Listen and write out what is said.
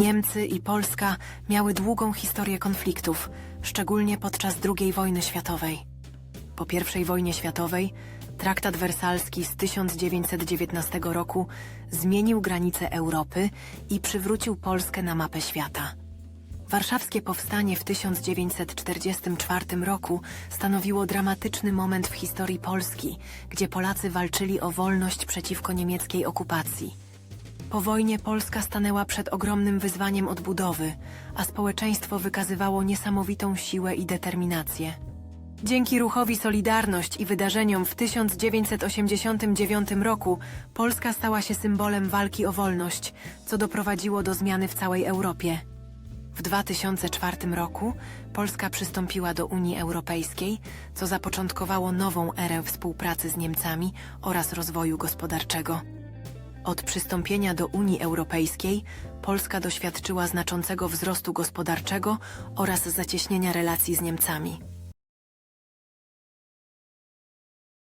Niemcy i Polska miały długą historię konfliktów, szczególnie podczas II wojny światowej. Po I wojnie światowej traktat wersalski z 1919 roku zmienił granice Europy i przywrócił Polskę na mapę świata. Warszawskie powstanie w 1944 roku stanowiło dramatyczny moment w historii Polski, gdzie Polacy walczyli o wolność przeciwko niemieckiej okupacji. Po wojnie Polska stanęła przed ogromnym wyzwaniem odbudowy, a społeczeństwo wykazywało niesamowitą siłę i determinację. Dzięki ruchowi Solidarność i wydarzeniom w 1989 roku Polska stała się symbolem walki o wolność, co doprowadziło do zmiany w całej Europie. W 2004 roku Polska przystąpiła do Unii Europejskiej, co zapoczątkowało nową erę współpracy z Niemcami oraz rozwoju gospodarczego. Od przystąpienia do Unii Europejskiej Polska doświadczyła znaczącego wzrostu gospodarczego oraz zacieśnienia relacji z Niemcami.